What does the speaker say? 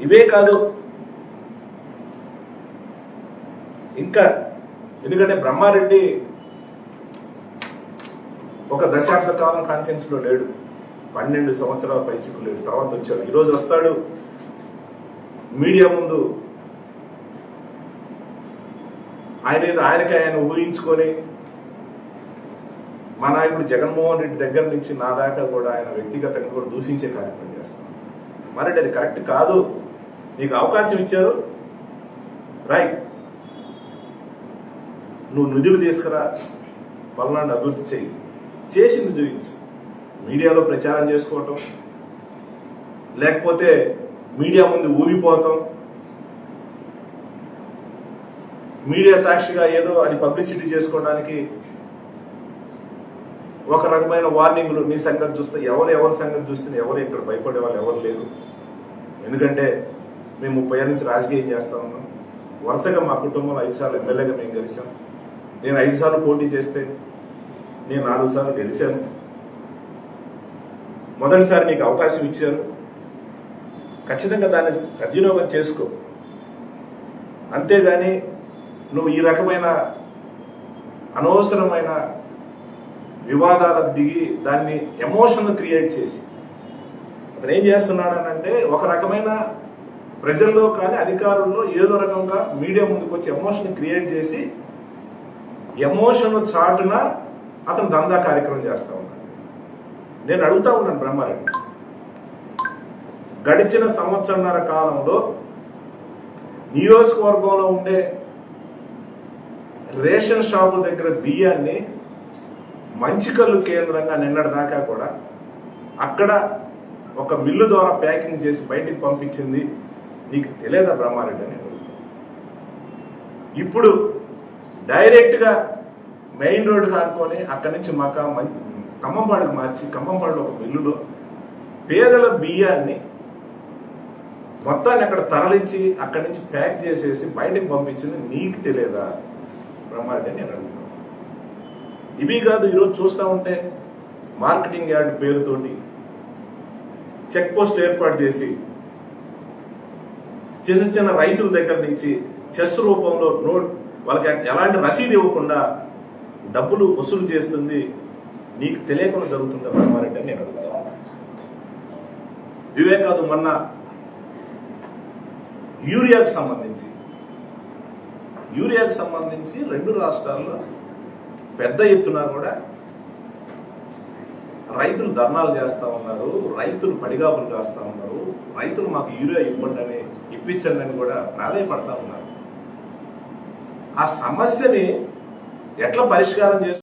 ఇవే కాదు. ఇంకా ఎందుకంటే బ్రహ్మారెడ్డి ఒక దశాబ్ద కాలం కాన్సెన్స్లో లేడు. పన్నెండు సంవత్సరాల పైచికు లేడు. తర్వాత వచ్చాడు. ఈరోజు వస్తాడు. మీడియా ముందు ఆయన ఏదో ఆయనకి ఆయన ఊహించుకొని మా నాయకుడు జగన్మోహన్ రెడ్డి దగ్గర నుంచి నా దాకా కూడా ఆయన వ్యక్తిగతంగా కూడా దూషించే కార్యక్రమం చేస్తాను మరి అది కరెక్ట్ కాదు. నీకు అవకాశం ఇచ్చారు. రైట్ నువ్వు నిధులు తీసుకురా. పల్నాడు అభివృద్ధి చెయ్యి. చేసింది చూపించు మీడియాలో ప్రచారం చేసుకోవటం. లేకపోతే మీడియా ముందు ఊగిపోతాం. మీడియా సాక్షిగా ఏదో అది పబ్లిసిటీ చేసుకోవడానికి ఒక రకమైన వార్నింగ్లు మీ సంగతి చూస్తే ఎవరు ఎవరి సంగతి చూస్తే ఎవరు ఇక్కడ భయపడే వాళ్ళు ఎవరు లేరు. ఎందుకంటే మేము ముప్పై ఏళ్ళ నుంచి రాజకీయం చేస్తా ఉన్నాం. వరుసగా మా కుటుంబంలో ఐదు సార్లు ఎమ్మెల్యేగా మేము గెలిచాం. నేను ఐదు సార్లు పోటీ చేస్తే నేను నాలుగు సార్లు గెలిచాను. మొదటిసారి నీకు అవకాశం ఇచ్చారు ఖచ్చితంగా దాన్ని సద్వినియోగం చేసుకో. అంతేగాని నువ్వు ఈ రకమైన అనవసరమైన వివాదాలకు దిగి దాన్ని ఎమోషన్ క్రియేట్ చేసి. అతను ఏం చేస్తున్నాడు అని అంటే ఒక రకమైన ప్రజల్లో కానీ అధికారుల్లో ఏదో రకంగా మీడియా ముందుకు వచ్చి ఎమోషన్ క్రియేట్ చేసి ఎమోషన్ చాటున అతను దందా కార్యక్రమం చేస్తా ఉన్నాడు. నేను అడుగుతా ఉన్నాను బ్రహ్మారెడ్డి గడిచిన సంవత్సరంన్నర కాలంలో నియోజకవర్గంలో ఉండే రేషన్ షాపుల దగ్గర బియ్యాన్ని మంచికల్లు కేంద్రంగా నిన్నటి దాకా కూడా అక్కడ ఒక మిల్లు ద్వారా ప్యాకింగ్ చేసి బయటికి పంపించింది. నీకు తెలియదా బ్రహ్మారెడ్డి అని ఇప్పుడు డైరెక్ట్గా మెయిన్ రోడ్ కానుకొని అక్కడి నుంచి మాక ఖమ్మంపాడుకు మార్చి ఖమ్మంపాడులో ఒక మిల్లులో పేదల బియ్యాన్ని మొత్తాన్ని అక్కడ తరలించి అక్కడి నుంచి ప్యాక్ చేసేసి బయటకు పంపించింది. నీకు తెలియదా? బ్రహ్మారెడ్డి అని నేను అడుగుతున్నాను ఇవి కాదు ఈరోజు చూస్తూ ఉంటే మార్కెటింగ్ యార్డ్ పేరుతోటి చెక్ పోస్ట్ ఏర్పాటు చేసి చిన్న చిన్న రైతుల దగ్గర నుంచి చెస్ రూపంలో నోట్ వాళ్ళకి ఎలాంటి రసీదు ఇవ్వకుండా డబ్బులు వసూలు చేస్తుంది నీకు తెలియకుండా జరుగుతుంది బ్రహ్మారెడ్డి అని నేను అడుగుతాను ఇవే కాదు మొన్న యూరియాకు సంబంధించి యూరియాకు సంబంధించి రెండు రాష్ట్రాల్లో పెద్ద ఎత్తున కూడా రైతులు ధర్నాలు చేస్తా ఉన్నారు రైతులు పడిగాపులు కాస్తా ఉన్నారు రైతులు మాకు యూరియా ఇవ్వండి అని ఇప్పించండి అని కూడా ప్రాధాయపడతా ఉన్నారు. ఆ సమస్యని ఎట్లా పరిష్కారం చేస్తారు